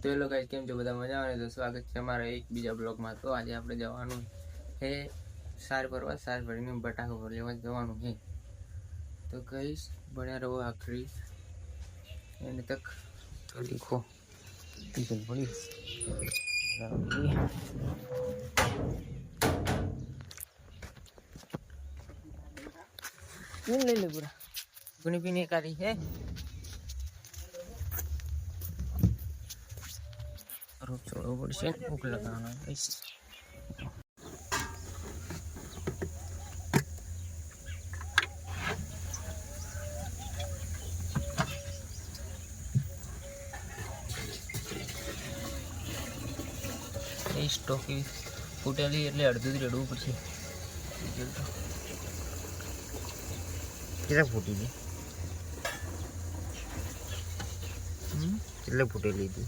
તો એ લોકો કેમ છો બધા મજા આવે તો સ્વાગત છે અમારા એક બીજા બ્લોગમાં તો આજે આપણે જવાનું છે સાર પર્વત સાર ભરીને બટાકો પર લેવા જવાનું છે તો કહીશ બન્યા રહો આખરી એને તક તો લીખો ટીચર પડી લઈ લે પૂરા ગુની પીને કાઢી છે રોપ છોડવો પડશે ભૂખ લગાવવાનો કહીશ એ સ્ટોકી ફૂટેલી એટલે અડધું જ રેડવું પડશે કેટલા ફૂટી ગઈ કેટલે ફૂટેલી હતી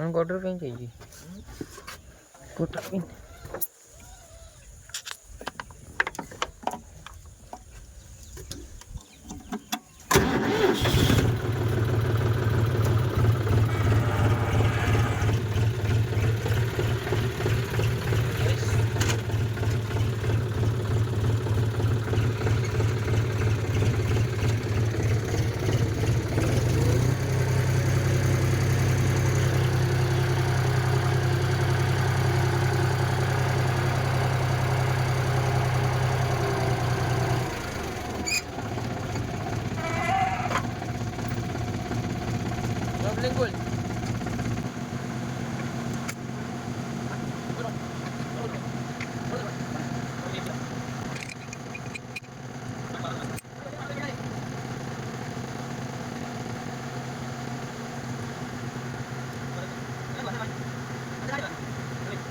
મને કોટર પેન ચાહીએ કોટર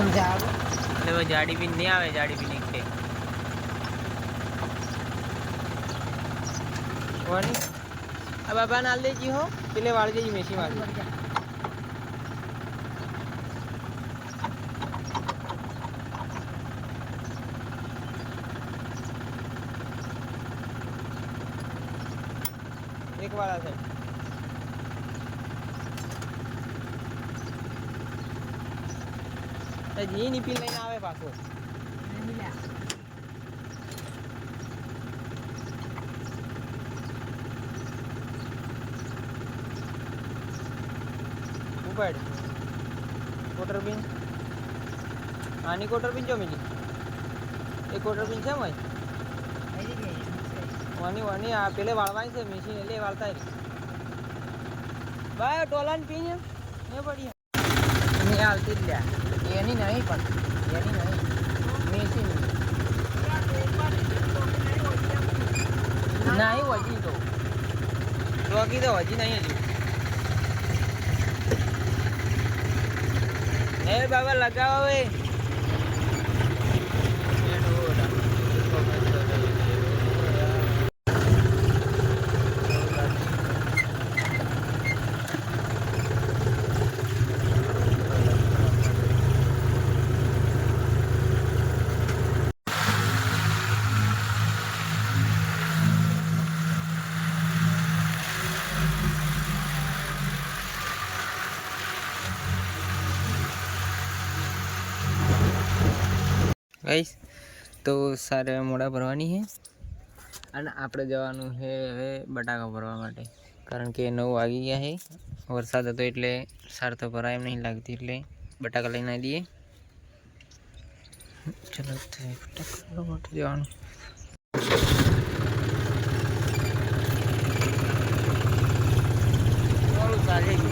આમ જાવ એટલે હવે જાડી બી નહીં આવે જાડી બી નીકળે કોની આ બાબા નાલ દેજી હો પેલે વાળ દેજી મેસી વાળ એક વાળા સાહેબ જી ની પીલ લઈને આવે પાછો. ઉપાડ. કોટર બીન આની કોટર બીન જો મીની એ કોટર બીન છે મય? વાની વાની આ પેલે વાળવાની છે મશીન એટલે વાળતા ભાઈ ટોલાન પીને. ને પડી. ને હાલતી જ લ્યા. એની નહીં પણ, એની નહીં. મેસી નહીં હજી તો. રોકી તો હજી નહીં હજુ. એ બાબા, લગાવો એ કહીશ તો સારે મોડા ભરવાની છે. અને આપણે જવાનું છે હવે બટાકા ભરવા માટે. કારણ કે નવ વાગી ગયા છે. વરસાદ હતો એટલે સાર તો ભરાય એમ નહીં લાગતી, એટલે બટાકા લઈને આવી દઈએ ચલો બટાકા માટે જવાનું. ચાલે છે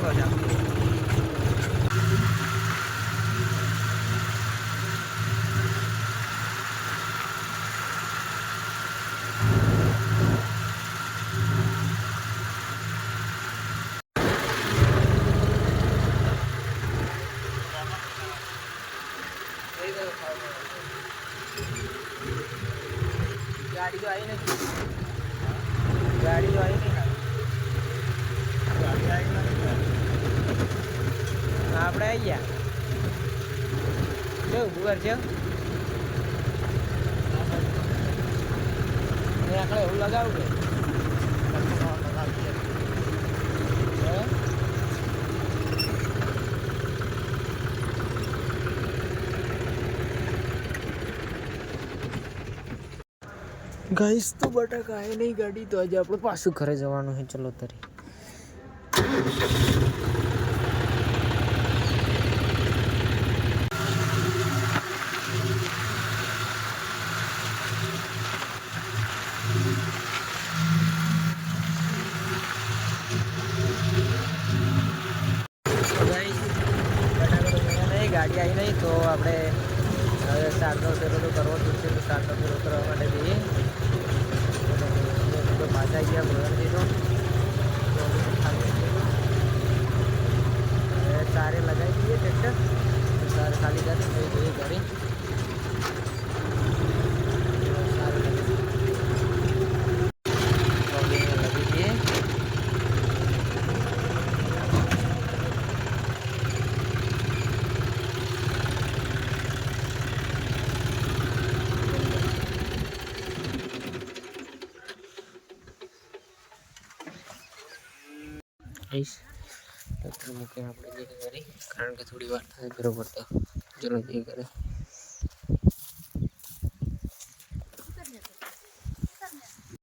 આપણે આવી ગયા કેવું ગુગર છે આકડે એવું લગાવું કે હે? ગાઈસ તો બટાકા આવે નહીં ગાડી તો આજે આપણે પાછું ઘરે જવાનું છે ચલો તરી આવીશ ટ્રેક્ટર મૂકીને આપણે જે કરી? કારણ કે થોડી વાર થાય બરોબર તો. ચલો, જે ઘરે